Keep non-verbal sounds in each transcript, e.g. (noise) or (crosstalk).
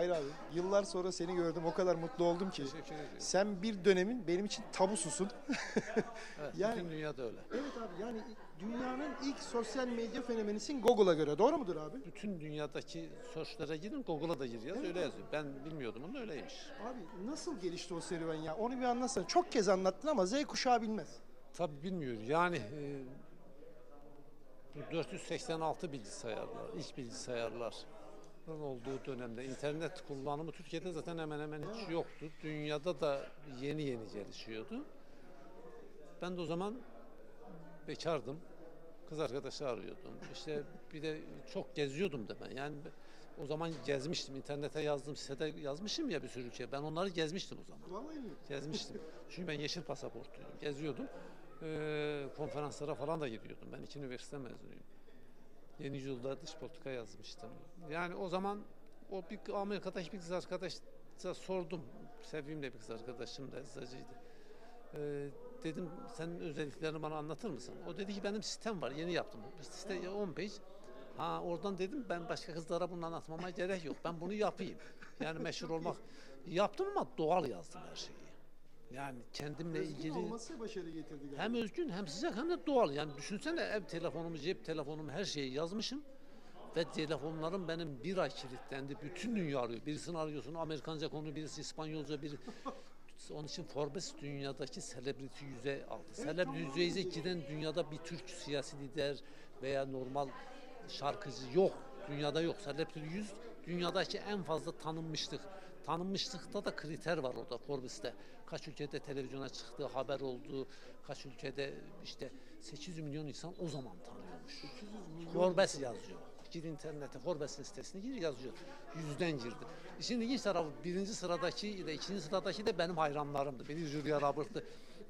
Mahir abi yıllar sonra seni gördüm o kadar mutlu oldum ki. Teşekkür ederim. Sen bir dönemin benim için tabususun. (laughs) Evet, (laughs) Yani- bütün dünyada öyle. evet abi yani dünyanın ilk sosyal medya fenomenisin Google'a göre doğru mudur abi? Bütün dünyadaki search'lere gidin, Google'a da gir yaz, öyle yazıyor. Ben bilmiyordum onu öyleymiş. Abi nasıl gelişti o serüven ya? Onu bir anlatsana. Çok kez anlattın ama Z kuşağı bilmez. Tabii bilmiyor. Yani e, bu 486 bilgisayarlar, ilk bilgisayarlar olduğu dönemde internet kullanımı Türkiye'de zaten hemen hemen hiç yoktu. Dünyada da yeni yeni gelişiyordu. Ben de o zaman bekardım. Kız arkadaşı arıyordum. İşte bir de çok geziyordum da ben. Yani o zaman gezmiştim. internete yazdım, sitede yazmışım ya bir sürü şey. Ben onları gezmiştim o zaman. Vallahi mi? Gezmiştim. Çünkü ben yeşil pasaportluydum. Geziyordum. Ee, konferanslara falan da gidiyordum. Ben iki üniversite mezunuyum. Yeni yılda dış politika yazmıştım. Yani o zaman o bir Amerika'daki bir kız arkadaşa sordum. Sevdiğim de bir kız arkadaşım da eczacıydı. Ee, dedim senin özelliklerini bana anlatır mısın? O dedi ki benim sistem var yeni yaptım. Site 10 page. Ha oradan dedim ben başka kızlara bunu anlatmama gerek yok. Ben bunu yapayım. Yani meşhur olmak. Yaptım ama doğal yazdım her şeyi. Yani kendimle Özgün ilgili olması başarı getirdi galiba. hem özgün hem sıcak hem de doğal. Yani düşünsene ev telefonumu, cep telefonumu her şeyi yazmışım. Ve telefonlarım benim bir ay kilitlendi. Bütün dünya arıyor. Birisini arıyorsun Amerikanca konu, birisi İspanyolca, biri... (laughs) Onun için Forbes dünyadaki celebrity yüze aldı. Celebrity yüze giden dünyada bir Türk siyasi lider veya normal şarkıcı yok. Dünyada yok. Celebrity 100 dünyadaki en fazla tanınmışlık. Tanınmışlıkta da kriter var orada Forbes'te. Kaç ülkede televizyona çıktığı haber oldu. Kaç ülkede işte 800 milyon insan o zaman tanıyormuş. Forbes yazıyor. Gir internete Forbes'in sitesine gir yazıyor. Yüzden girdim. İşin ilginç tarafı birinci sıradaki ile ikinci sıradaki de benim hayranlarımdı. Beni Julia Robert'tı.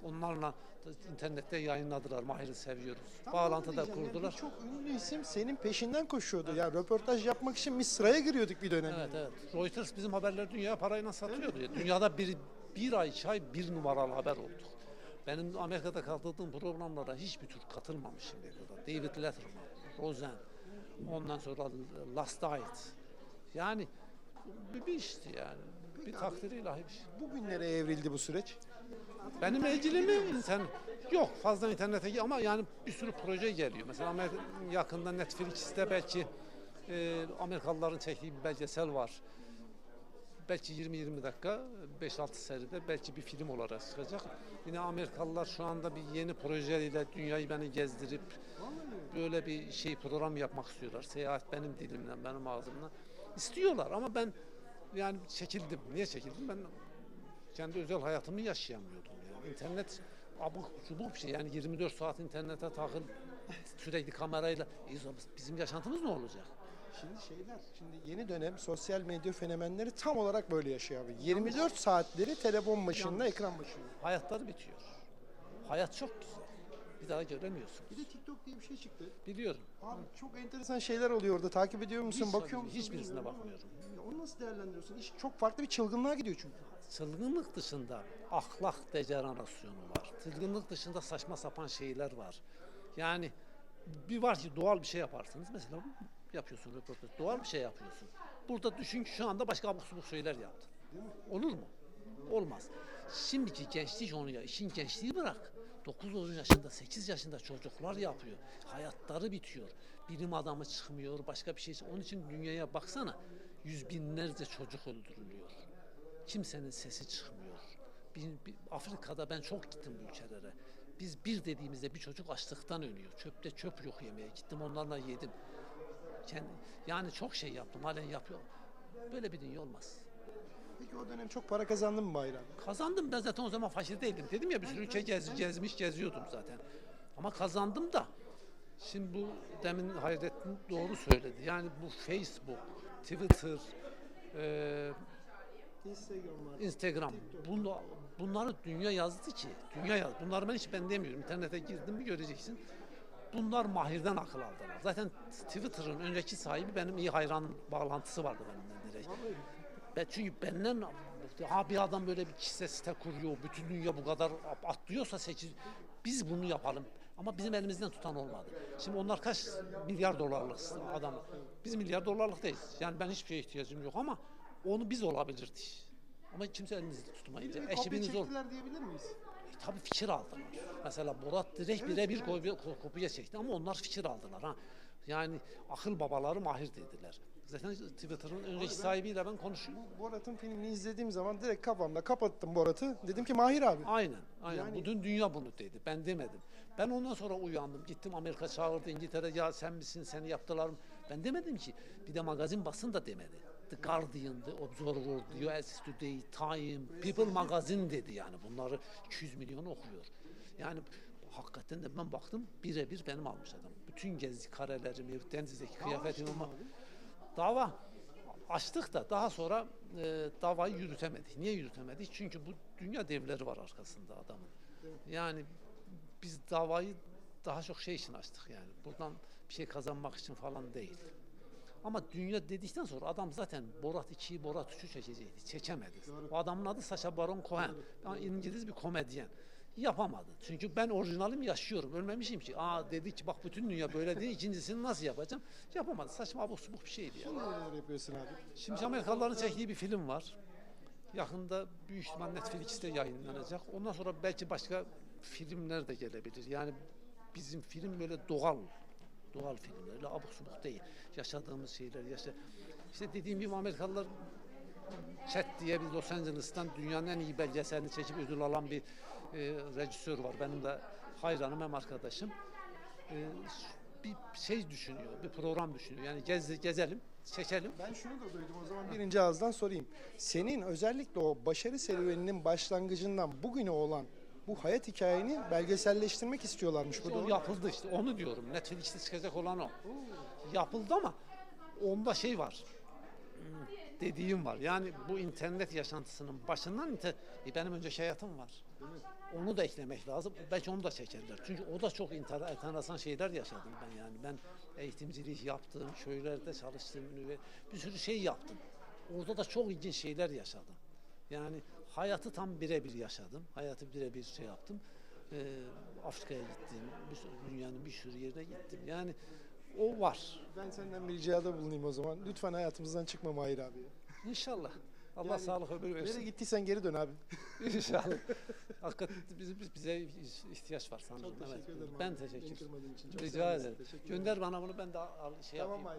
Onlarla internette yayınladılar. Mahir'i seviyoruz. Tam Bağlantı da diyeceğim. Yani kurdular. Birçok ünlü isim senin peşinden koşuyordu. Ya röportaj yapmak için biz sıraya giriyorduk bir dönem. Evet evet. Reuters bizim haberleri dünya parayla satıyordu. ya. Dünyada bir, bir ay, iki ay bir numaralı haber olduk. Benim Amerika'da katıldığım programlara hiçbir tür katılmamış şimdiye kadar. David Letterman, Rosen, ondan sonra Last Night. Yani bir, bir işti yani. Bir takdiri ilahi bir şey. Bugünlere evrildi bu süreç. Benimle ilgili mi? İnternet yok fazla internete ama yani bir sürü proje geliyor. Mesela yakında Netflix'te belki e, Amerikalıların çektiği bir belgesel var. Belki 20-20 dakika 5-6 seride belki bir film olarak çıkacak. Yine Amerikalılar şu anda bir yeni projeyle dünyayı beni gezdirip böyle bir şey program yapmak istiyorlar. Seyahat benim dilimden, benim ağzımdan. İstiyorlar ama ben yani çekildim. Niye çekildim? Ben kendi özel hayatımı yaşayamıyordum yani. İnternet abuk cubuk bir şey. Yani 24 saat internete takıl sürekli kamerayla. E, bizim yaşantımız ne olacak? Şimdi şeyler, şimdi yeni dönem sosyal medya fenomenleri tam olarak böyle yaşıyor abi. 24 saatleri telefon başında, ekran başında. Hayatları bitiyor. Hayat çok güzel. Bir daha göremiyorsun. Bir de TikTok diye bir şey çıktı. Biliyorum. Abi çok enteresan şeyler oluyor orada. Takip ediyor musun? Hiç- bakıyor musun? hiçbirisine bilmiyorum ama bakmıyorum. ya Onu nasıl değerlendiriyorsun? İş çok farklı bir çılgınlığa gidiyor çünkü. Çılgınlık dışında ahlak dejenerasyonu var. Çılgınlık dışında saçma sapan şeyler var. Yani bir var ki doğal bir şey yaparsınız. Mesela yapıyorsun röportaj. Doğal bir şey yapıyorsun. Burada düşün ki şu anda başka abuk subuk şeyler yaptın. Olur mu? Olmaz. Şimdiki gençlik onu ya. işin gençliği bırak. 9-10 yaşında, 8 yaşında çocuklar yapıyor. Hayatları bitiyor. Bilim adamı çıkmıyor, başka bir şey. Onun için dünyaya baksana. Yüz binlerce çocuk öldürülüyor. Kimsenin sesi çıkmıyor. Bir, bir- Afrika'da ben çok gittim bu ülkelere. Biz bir dediğimizde bir çocuk açlıktan ölüyor. Çöpte çöp yok yemeye. Gittim onlarla yedim. Kendi, yani çok şey yaptım. Halen yapıyorum. Böyle bir dünya olmaz. Peki o dönem çok para kazandın mı Bayram? Kazandım ben zaten o zaman fakir değildim. Dedim ya bir sürü ülke gez, gezmiş geziyordum zaten. Ama kazandım da şimdi bu demin Hayrettin doğru söyledi. Yani bu Facebook, Twitter, eee Instagram var. Instagram bunu, bunları dünya yazdı ki. Dünya yazdı. Bunları ben hiç ben demiyorum. İnternete girdin mi göreceksin. Bunlar mahirden akıl aldılar. Zaten Twitter'ın önceki sahibi benim iyi hayran bağlantısı vardı benimle direkt. Ben çünkü benden ha bir adam böyle bir kişisel site kuruyor. Bütün dünya bu kadar atlıyorsa 8 biz bunu yapalım. Ama bizim elimizden tutan olmadı. Şimdi onlar kaç milyar dolarlık adam. Biz milyar dolarlık değiliz. Yani ben hiçbir şeye ihtiyacım yok ama Onu biz olabilirdik. Ama kimse elinizi tutmayınca. Bir kopya Ekibiniz ol. çektiler diyebilir miyiz? E, tabii fikir aldılar. Mesela Borat direkt birebir kopya, kopya çekti ama onlar fikir aldılar ha. Yani akıl babaları mahir dediler. Zaten Twitter'ın önceki sahibiyle ben konuşuyorum. Borat'ın filmini izlediğim zaman direkt kafamda kapattım Borat'ı. Dedim ki Mahir abi. Aynen, aynen. Yani- Bütün dünya bunu dedi. Ben demedim. Ben ondan sonra uyandım. Gittim Amerika çağırdı İngiltere ya sen misin seni yaptılar mı? Ben demedim ki. Bir de magazin basın da demedi. The Guardian, The Observer, The US Today, Time, People Magazine dedi yani. Bunları 200 milyon okuyor. Yani hakikaten de ben baktım birebir benim almış adam. Bütün gezi karelerimi, denizdeki kıyafetimi. ama- Dava açtık da daha sonra e, davayı yürütemedik. Niye yürütemedik? Çünkü bu dünya devleri var arkasında adamın. Yani biz davayı daha çok şey için açtık yani. Buradan bir şey kazanmak için falan değil. Ama dünya dedikten sonra adam zaten Borat 2'yi, Borat 3'ü çekecekti. Çekemedi. O adamın adı Sacha Baron Cohen. Yani İngiliz bir komedyen. Yapamadı. Çünkü ben orijinalim yaşıyorum. Ölmemişim ki. Aa dedi ki bak bütün dünya böyle değil. İkincisini nasıl yapacağım? Yapamadı. Saçma abuk subuk bir şeydi. Şimdi neler yapıyorsun abi? Şimdi Amerikalıların çektiği bir film var. Yakında büyük ihtimal Netflix'te yayınlanacak. Ondan sonra belki başka filmler de gelebilir. Yani bizim film böyle doğal, doğal filmler. Öyle abuk subuk değil. Yaşadığımız şeyler, yaşa... İşte dediğim gibi Amerikalılar Chat diye bir Los Angeles'tan dünyanın en iyi belgeselini çekip ödül alan bir e, rejisör var. Benim de hayranım hem arkadaşım. E, bir şey düşünüyor, bir program düşünüyor. Yani gez, gezelim, çekelim. Ben şunu da duydum o zaman birinci ağızdan sorayım. Senin özellikle o başarı serüveninin başlangıcından bugüne olan bu hayat hikayeni belgeselleştirmek istiyorlarmış. Bu İşte doğru o yapıldı işte onu diyorum. Netflix'te çıkacak olan o. Yapıldı ama onda şey var. Hmm, Dediğim var. Yani bu internet yaşantısının başından inter- e, benim önce hayatım var. Onu da eklemek lazım. Belki onu da çekerler. Çünkü o da çok enteresan şeyler yaşadım ben yani. Ben eğitimcilik yaptım, köylerde çalıştım, bir sürü şey yaptım. Orada da çok ilginç şeyler yaşadım. Yani hayatı tam birebir yaşadım. Hayatı birebir şey yaptım. Ee, Afrika'ya gittim. Bir sürü, dünyanın bir sürü yerine gittim. Yani o var. Ben senden bir ricada bulunayım o zaman. Lütfen hayatımızdan çıkma Mahir abi. İnşallah. Allah Yani sağlık ömür Nereye versin. gittiysen geri dön abi. (laughs) İnşallah. Hakikaten biz, biz- bize ihtiyaç var sanırım. Çok teşekkür Evet. ederim. Ben abi. teşekkür ederim. Rica ederim. Gönder bana bunu ben de şey Tamam yapayım. Mahir.